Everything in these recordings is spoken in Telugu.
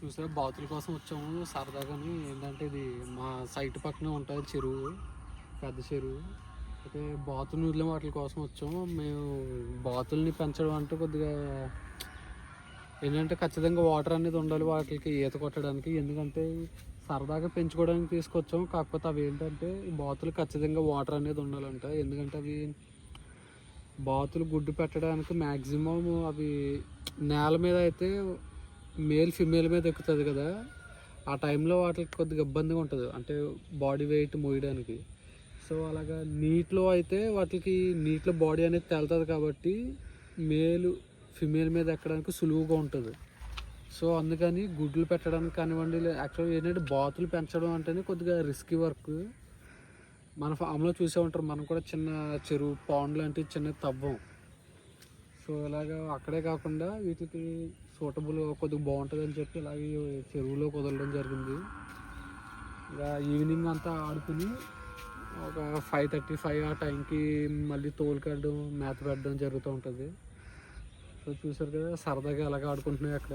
చూసా బాతుల కోసం వచ్చాము. సరదాగాని ఏంటంటే ఇది మా సైట్ పక్కనే ఉంటుంది చెరువు పెద్ద చెరువు. అయితే బాతులు వదిలే వాటి కోసం వచ్చాము. మేము బాతుల్ని పెంచడం అంటే కొద్దిగా ఏంటంటే ఖచ్చితంగా వాటర్ అనేది ఉండాలి వాటికి ఈత కొట్టడానికి. ఎందుకంటే సరదాగా పెంచుకోవడానికి తీసుకొచ్చాము. కాకపోతే అవి ఏంటంటే బాతులు ఖచ్చితంగా వాటర్ అనేది ఉండాలంట. ఎందుకంటే అవి బాతులు గుడ్డు పెట్టడానికి మ్యాక్సిమం అవి నేల మీద అయితే మేల్ ఫిమేల్ మీద ఎక్కుతుంది కదా ఆ టైంలో వాటికి కొద్దిగా ఇబ్బందిగా ఉంటుంది. అంటే బాడీ వెయిట్ మోయడానికి. సో అలాగా నీటిలో అయితే వాటికి నీటిలో బాడీ అనేది తేలుతుంది కాబట్టి మేలు ఫిమేల్ మీద ఎక్కడానికి సులువుగా ఉంటుంది. సో అందుకని గుడ్లు పెట్టడానికి కానివ్వండి యాక్చువల్గా ఏంటంటే బాతులు పెంచడం అంటేనే కొద్దిగా రిస్కీ వర్క్ మన ఫామ్లో చూసే ఉంటారు మనం కూడా చిన్న చెరువు పాండ్ లాంటి చిన్న తవ్వం. సో ఇలాగ అక్కడే కాకుండా వీటికి సూటబుల్ కొద్దిగా బాగుంటుంది అని చెప్పి ఇలాగే చెరువులో కుదలడం జరిగింది. ఇక ఈవినింగ్ అంతా ఆడుకుని ఒక ఫైవ్ థర్టీ ఫైవ్ ఆ టైంకి మళ్ళీ తోలుకెళ్ళడం మేత పెట్టడం జరుగుతూ ఉంటుంది. సో చూసారు కదా సరదాగా ఎలాగ ఆడుకుంటున్నాయి అక్కడ.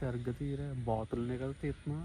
सरगती बोतल निकलती इतना